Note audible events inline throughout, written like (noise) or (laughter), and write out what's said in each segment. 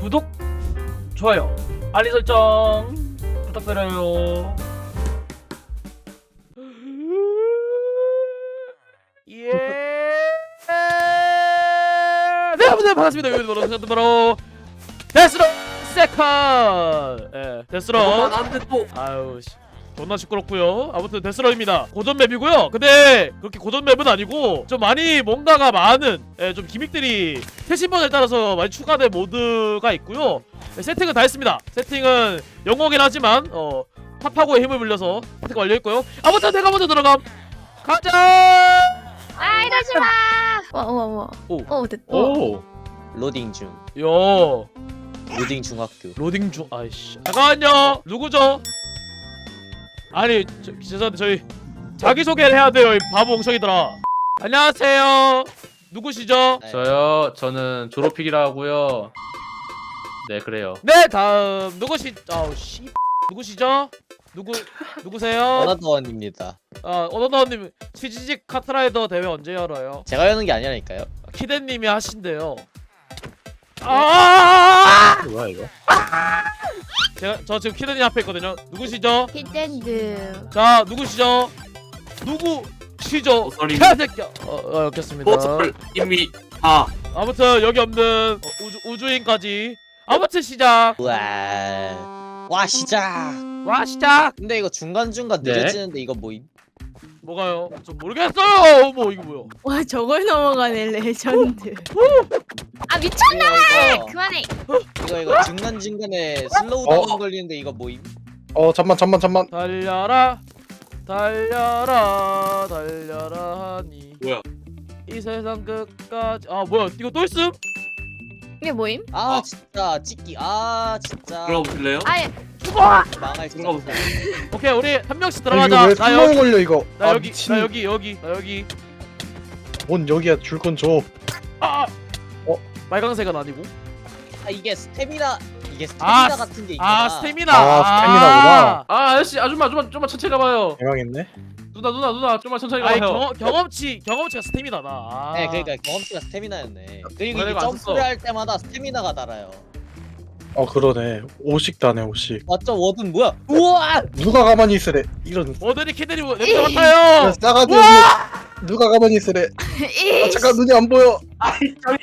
구독, 좋아요, 알림 설정 부탁드려요. (laughs) 예. 네, 여러분들 반갑습니다. 여러분 바로 바로 데스로 세컨. 예, 데스로. 안돼 또. 아유 씨. 존나 시끄럽고요. 아무튼 데스러입니다. 고전 맵이고요. 근데 그렇게 고전 맵은 아니고 좀 많이 뭔가가 많은 예, 좀 기믹들이 최신 버전에 따라서 많이 추가된 모드가 있고요. 네, 세팅은 다 했습니다. 세팅은 영어긴 하지만 어 팝하고의 힘을 빌려서 세팅 완료했고요. 아무튼 내가 먼저 들어감. 가자. 아 이러지 마. 와, 와, 와. 오. 어, 됐다. 오. 로딩 중. 요. 로딩 중학교. 로딩 중 아이씨 잠깐만요 누구죠? 아니 저, 죄송한데 저희 자기소개를 해야 돼요 이 바보 엉성이들아 안녕하세요 누구시죠? 네. 저요. 저는 졸업픽이라 하고요. 네 그래요. 네 다음 누구시 아우 씨 누구시죠? 누구 누구세요? 어나더원입니다. 아 어너더님 치지직 카트라이더 대회 언제 열어요? 제가 여는 게 아니라니까요. 키덴님이 하신대요 아 뭐야 이거? 제가 저 지금 키덴님 앞에 있거든요 누구시죠? 히든드. 자 누구시죠? 누구시죠? 어설이. 개새끼야. 어, 어 였겠습니다. 보설 이미 아. 아무튼 여기 없는 어, 우주 우주인까지. 아무튼 시작. 와. 와 시작. 와 시작. 근데 이거 중간 중간 네. 느려지는데 이거 뭐임? 뭐가요? 저 모르겠어요. 뭐 이거 뭐야? 와, 저걸 넘어가네, 레전드. 아, 미쳤나? 이거 이거 그만해. 이거 이거 중간 중간에 슬로우 어. 다운 걸리는데 이거 뭐임? 어 잠만 잠만 잠만 달려라, 달려라, 달려라 하니. 뭐야? 이 세상 끝까지. 아 뭐야? 이거 또 있음? 이게 뭐임? 아 어. 진짜 찍기. 아 진짜. 들어보실래요? 아예 망할 진짜. 들어가보세요. 오케이 우리 한 명씩 아, 이거 들어가자. 왜 나 투명 여기, 걸려 이거 나 아 여기, 미친 나 여기, 여기, 나 여기. 뭔 여기야 줄 건 줘 아, 아. 어? 빨강색은 아니고. 아 이게 스태미나 이게 아, 스태미나 스- 같은 게 있구나. 아 스태미나. 아, 스태미나구나. 아 아저씨 아줌마 좀만 좀만 천천히 가봐요. 대박했네 누나 누나 누나 좀만 천천히 아니 가봐요. 경험, 경험치 경험치가 스태미나다. 아. 네, 그러니까 경험치가 스태미나였네. 그리고 이게 안 점프를 썼어. 할 때마다 스태미나가 달아요. 어 그러네 오식 다네 오식 맞죠? 워든 뭐야? 우와! 누가 가만히 있으래 이런 모델이 키들이 뭐 냄새 맡아요. 싸가지 없는 누가 가만히 있으래 아 잠깐 눈이 안 보여 아이 저리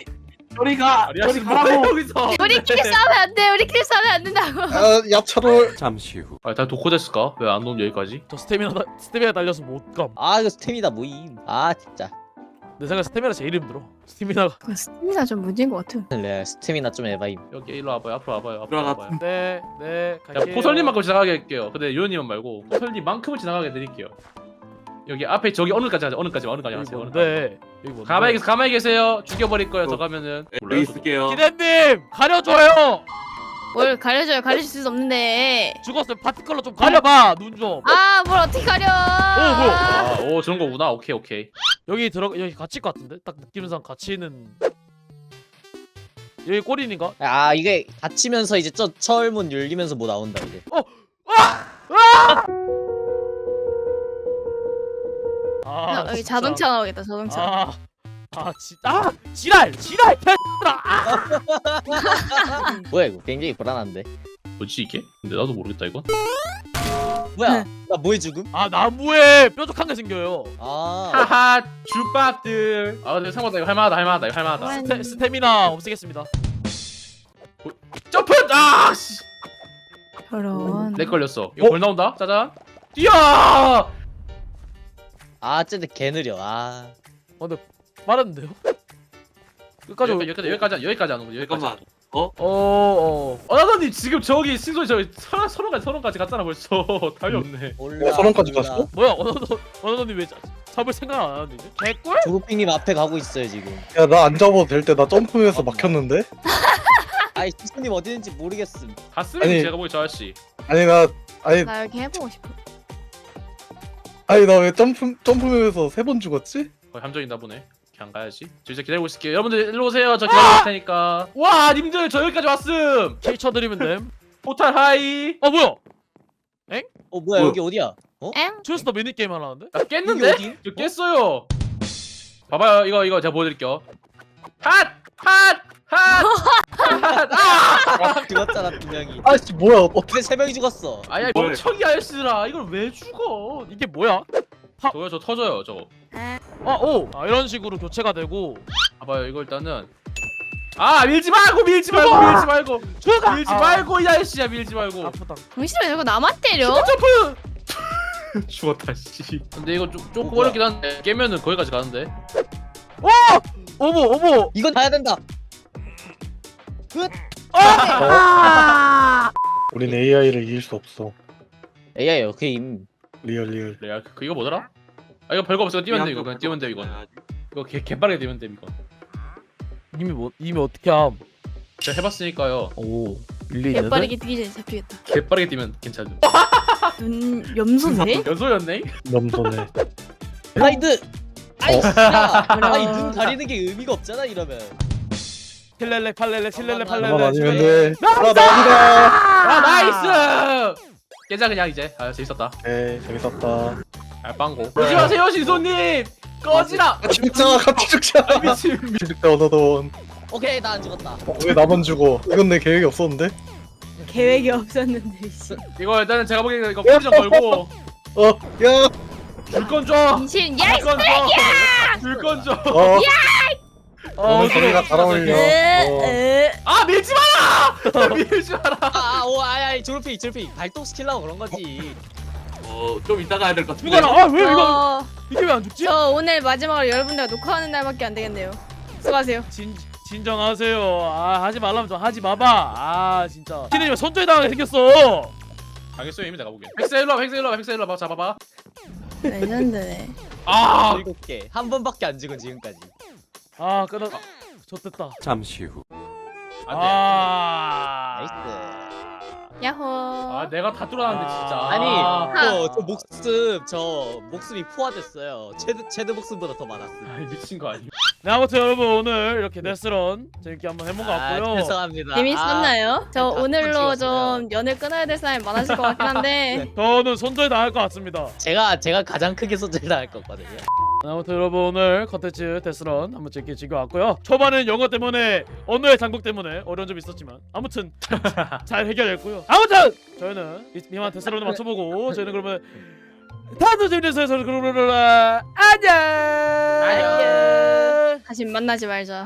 저리 가 아리아 씨 저리 뭐야 가라고. 여기서? 우리끼리 싸우면 안 돼. 우리끼리 싸우면 안 된다고. 아 야차롤 아다 도코됐을까? 왜 안 오면 여기까지? 저 스태미나 다- 스태미나 달려서 못 감. 아 이거 스태미나 모임. 아 진짜. 내 생각에 스태미나 제일 힘들어. 스태미나가. 스티미나 좀 문제인 것 같아. 네, 스태미나 좀 에바임. 여기 일로 와봐요. 앞으로 와봐요. 앞으로 들어가. 와봐요. 네, 네. 야 갈게요. 포설님만큼 지나가게 할게요. 근데 유현님은 말고 포설님만큼은 지나가게 드릴게요. 여기 앞에 저기 어느까지 하세요. 어느까지 어느까지 여기 하세요. 어느까지. 뭔데? 여기 뭔데? 가만히 계세요. 가만히 계세요. 죽여버릴 거예요. 어. 더 가면은. 여기 있을게요. 기대님 가려줘요. 뭘 가려줘요. 가려줄 수 없는데. 죽었으면 파티컬러 좀 가려봐. 눈 좀. 아, 뭘 어떻게 가려? 어, 뭐야? 아, 오 저런 거구나. 오케이 오케이. 여기 들어 여기 갇힐 것 같은데? 딱 느낌상 갇히는. 여기 꼬리인가? 아 이게 닫히면서 이제 저 철문 열리면서 뭐 나온다 이제. 아, 야, 여기 진짜. 자동차 나오겠다. 자동차. 아, 아, 지, 아, 지랄, 지랄, 개들아. 아, (laughs) 뭐야 이거 굉장히 불안한데. 뭐지 이게? 근데 나도 모르겠다 이건. 뭐야? 나 뭐해 죽음? 아 나무에 뾰족한 게 생겨요. 아 하하 주밥들. 아 근데 생각보다 이거 할만하다 할만하다 이거 할만하다. 와. 스테, 스태미나 없애겠습니다. 점프! 아 씨. 저런. 렉 걸렸어. 이거 어? 벌 나온다. 짜잔. 뛰어! 아 쟤들 개 느려. 아 말았는데요? (laughs) 끝까지 여기까지 여기까지 여기까지 여기까지 안 오고 여기까지. 잠깐만. 어, 어. 어나더님 지금 저기 신소리 저기 서른 서른까지 서른까지 갔잖아 벌써 (laughs) 답이 없네. 어, 서른까지 올라. 갔어? 뭐야, 어너더 어너더님 왜 자- 잡을 생각 안 하는데 이제? 개꿀? 조루핑님 앞에 가고 있어요 지금. 야 나 안 잡아도 될 때 나 점프해서 막혔는데 아이 시수님 어디 있는지 모르겠음. 갔으면 아니. 제가 보기 저 아저씨. 아니 나 아니 나 여기 해보고 싶어. 아니 나 왜 점프 점프해서 세 번 죽었지? 거의 함정인다 보네. 그냥 가야지. 저 이제 기다리고 있을게요. 여러분들 일로 오세요. 저 기다리고 있을 테니까. 와 님들 저 여기까지 왔음. K 쳐드리면 됨. 포탈 하이. 어 뭐야? 어 뭐야 뭐야? 여기 어디야? 어? 엥? 트위스터 미니 게임 하나 하는데? 나 깼는데? 어디? 저 깼어요. 봐봐요 이거 이거 제가 보여드릴게요. 핫! 핫! 아! 죽었잖아 두 명이. 아 씨 뭐야 어떻게 근데 세 명이 죽었어. 아야 뭘. 멍청이 아저씨들아 이걸 왜 죽어? 이게 뭐야? 저거 저 터져요 저거. 아, 아, 오! 아, 이런 식으로 교체가 되고 봐봐요 이거 일단은 아 밀지 말고 밀지 말고 밀지 말고 죽어! 밀지 아, 말고 이 아저씨야 밀지 말고 아프다. 정신이 자꾸 나만 때려? 점프 (laughs) 죽었다 씨 근데 이거 좀 조금 뭐야? 어렵긴 한데 깨면은 거기까지 가는데 어머, 어머! 이건 가야 된다. 아! 우린 AI를 이길 수 없어 AI요 그 임. 리얼 리얼 그래 그, 그 이거 뭐더라? 아 이거 별거 없어 뛰면 돼 이거 그냥 뛰면 돼 이건 이거 개, 개빠르게 뛰면 돼 이건 이미 뭐, 이미 어떻게 함? 제가 해봤으니까요 오, 일리 있는데? 개빠르게 뛰기 전에 잡히겠다. 개빠르게 뛰면 괜찮음 눈 염소네? 연소였네? 넘소네 라이드. 아이 어? 야, 뭐라. 아니 눈 가리는 게 의미가 없잖아 이러면. 칠렐레, 팔렐레, 칠렐레, 나만 팔렐레. 칠렐레. 돼 나만 아니다 아 나이스! 깨자 그냥 이제 아 재밌었다 에이 재밌었다 아 빵고 오지 마세요 신손님 꺼지라 같이 죽자 같이 죽자 아 미친 죽자 어서돈 오케이 나 안 죽었다. 어, 왜 나만 죽어 이건 내 계획이 없었는데 계획이 없었는데. 씨. 이거 일단은 제가 보기에는 이거 포지션 걸고 어 야 줄건 줘! 인신 야! 줄건 줘! 줄건 줘! 어, 어, 오늘 저기가 잘 어울려 으, 어. 으. 아 밀지 마라! (laughs) 밀지 마라! 아오 아이 졸업이 졸업이 발동시키려고 그런 거지. 어 좀 이따 가야 될 것 같은데 죽어라! 아, 왜 이거? 저, 이게 왜 안 죽지? 저 오늘 마지막으로 여러분들과 녹화하는 날밖에 안 되겠네요. 수고하세요. 진, 진정하세요. 아, 하지 말라면 좀 하지 마봐. 아, 진짜. 키네님 손절이 당하게 생겼어. 알겠어요 이미 내가 보기엔 팩스 일로 와 팩스 일로 와 팩스 일로 와 잡아봐 레전드네. 아! 일곱 개. 한 번밖에 안 죽은 지금까지. 아, 끊어. 좋됐다. 잠시 후. 안돼 아. 나이스. 야호. 아 내가 다 뚫어놨는데 진짜 아니 아, 저, 저 목숨 저 목숨이 포화됐어요. 최드 최드 목숨보다 더 많았음. 아이, 미친 거 아니 네, 아무튼 여러분 오늘 이렇게 데스런 재밌게 한번 해본 것 아, 같고요. 죄송합니다. 재밌었나요? 저 다 오늘로. 좀 연을 끊어야 될 사람이 많아질 것 같긴 한데 (laughs) 저는 손절 당할 것 같습니다. 아, 제가 제가 가장 크게 손절 당할 거거든요. 네, 아무튼 여러분 오늘 컨텐츠 데스런 한번 재밌게 즐겨왔고요. 초반엔 영어 때문에 언어의 장벽 때문에 어려운 점이 있었지만 아무튼 (laughs) 잘 해결했고요. 아무튼 저희는 이- 이만 데스런을 맞춰보고 저희는 그러면 다음 재밌는 서에서 그러면 안녕. 안녕. 다시 만나지 말자.